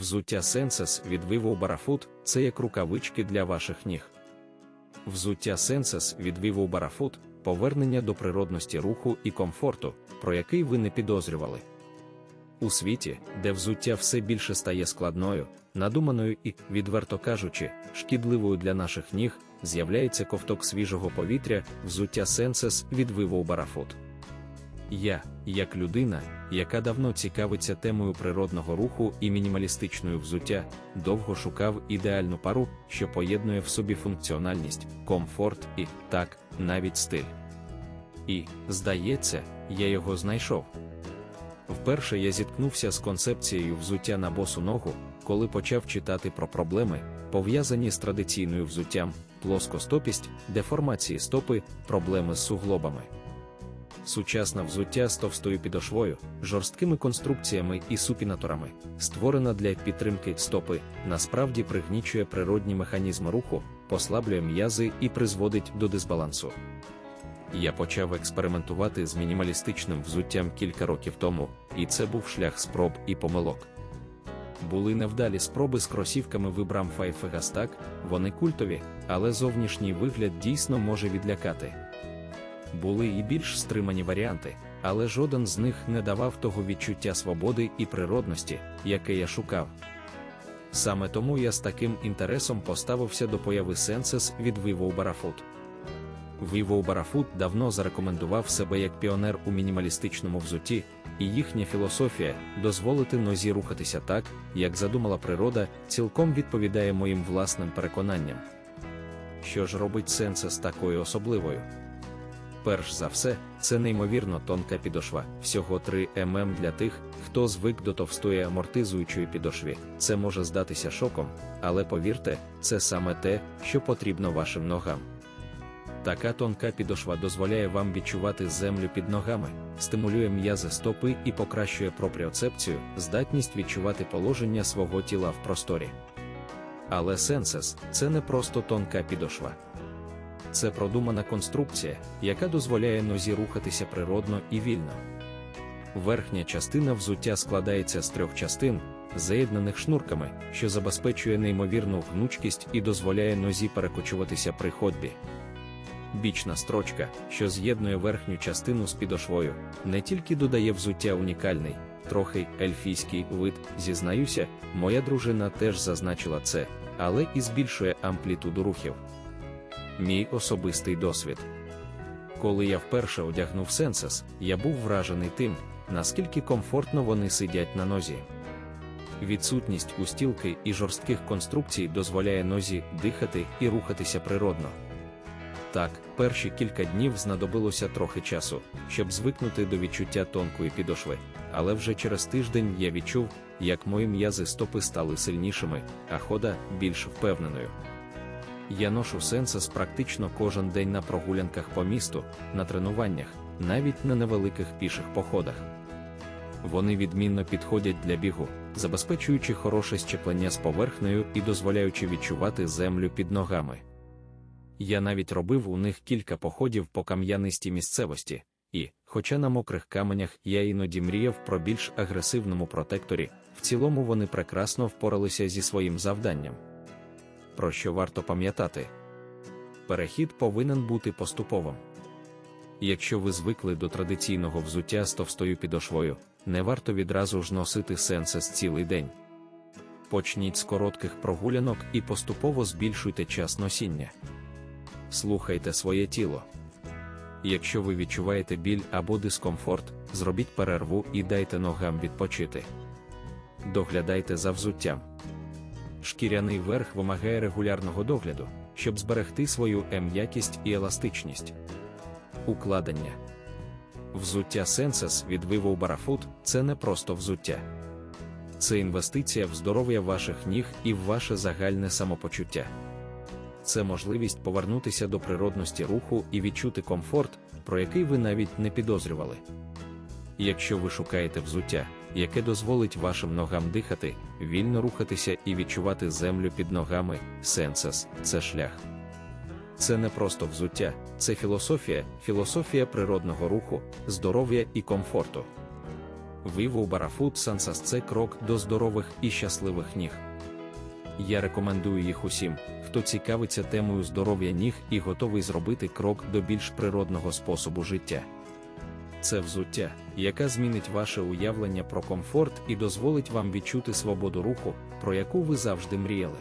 Взуття Senses від Vivo Barefoot – це як рукавички для ваших ніг. Взуття Senses від Vivo Barefoot – повернення до природності руху і комфорту, про який ви не підозрювали. У світі, де взуття все більше стає складною, надуманою і, відверто кажучи, шкідливою для наших ніг, з'являється ковток свіжого повітря, взуття Senses від Vivo Barefoot. Я, як людина, яка давно цікавиться темою природного руху і мінімалістичною взуття, довго шукав ідеальну пару, що поєднує в собі функціональність, комфорт і, так, навіть стиль. І, здається, я його знайшов. Вперше я зіткнувся з концепцією взуття на босу ногу, коли почав читати про проблеми, пов'язані з традиційною взуттям, плоскостопість, деформації стопи, проблеми з суглобами. Сучасне взуття з товстою підошвою, жорсткими конструкціями і супінаторами, створена для підтримки стопи, насправді пригнічує природні механізми руху, послаблює м'язи і призводить до дисбалансу. Я почав експериментувати з мінімалістичним взуттям кілька років тому, і це був шлях спроб і помилок. Були невдалі спроби з кросівками вибрам Файфегастак, вони культові, але зовнішній вигляд дійсно може відлякати. Були і більш стримані варіанти, але жоден з них не давав того відчуття свободи і природності, яке я шукав. Саме тому я з таким інтересом поставився до появи Senses від Vivo Barefoot. Vivo Barefoot давно зарекомендував себе як піонер у мінімалістичному взутті, і їхня філософія дозволити нозі рухатися так, як задумала природа, цілком відповідає моїм власним переконанням. Що ж робить Senses такою особливою? Перш за все, це неймовірно тонка підошва, всього 3 мм для тих, хто звик до товстої амортизуючої підошві. Це може здатися шоком, але повірте, це саме те, що потрібно вашим ногам. Така тонка підошва дозволяє вам відчувати землю під ногами, стимулює м'язи стопи і покращує пропріоцепцію, здатність відчувати положення свого тіла в просторі. Але Senses – це не просто тонка підошва. Це продумана конструкція, яка дозволяє нозі рухатися природно і вільно. Верхня частина взуття складається з трьох частин, заєднаних шнурками, що забезпечує неймовірну гнучкість і дозволяє нозі перекочуватися при ходьбі. Бічна строчка, що з'єднує верхню частину з підошвою, не тільки додає взуття унікальний, трохи ельфійський вид, зізнаюся, моя дружина теж зазначила це, але і збільшує амплітуду рухів. Мій особистий досвід. Коли я вперше одягнув Senses, я був вражений тим, наскільки комфортно вони сидять на нозі. Відсутність устілки і жорстких конструкцій дозволяє нозі дихати і рухатися природно. Так, перші кілька днів знадобилося трохи часу, щоб звикнути до відчуття тонкої підошви, але вже через тиждень я відчув, як мої м'язи стопи стали сильнішими, а хода більш впевненою. Я ношу Senses практично кожен день на прогулянках по місту, на тренуваннях, навіть на невеликих піших походах. Вони відмінно підходять для бігу, забезпечуючи хороше щеплення з поверхнею і дозволяючи відчувати землю під ногами. Я навіть робив у них кілька походів по кам'янистій місцевості, і, хоча на мокрих каменях я іноді мріяв про більш агресивному протекторі, в цілому вони прекрасно впоралися зі своїм завданням. Про що варто пам'ятати? Перехід повинен бути поступовим. Якщо ви звикли до традиційного взуття з товстою підошвою, не варто відразу ж носити сенсес цілий день. Почніть з коротких прогулянок і поступово збільшуйте час носіння. Слухайте своє тіло. Якщо ви відчуваєте біль або дискомфорт, зробіть перерву і дайте ногам відпочити. Доглядайте за взуттям. Шкіряний верх вимагає регулярного догляду, щоб зберегти свою м'якість і еластичність. Укладення Взуття Senses від Vivo Barefoot – це не просто взуття. Це інвестиція в здоров'я ваших ніг і в ваше загальне самопочуття. Це можливість повернутися до природності руху і відчути комфорт, про який ви навіть не підозрювали. Якщо ви шукаєте взуття, яке дозволить вашим ногам дихати, вільно рухатися і відчувати землю під ногами, Senses – це шлях. Це не просто взуття, це філософія, філософія природного руху, здоров'я і комфорту. Vivo Barefoot Sensas – це крок до здорових і щасливих ніг. Я рекомендую їх усім, хто цікавиться темою здоров'я ніг і готовий зробити крок до більш природного способу життя. Це взуття, яка змінить ваше уявлення про комфорт і дозволить вам відчути свободу руху, про яку ви завжди мріяли.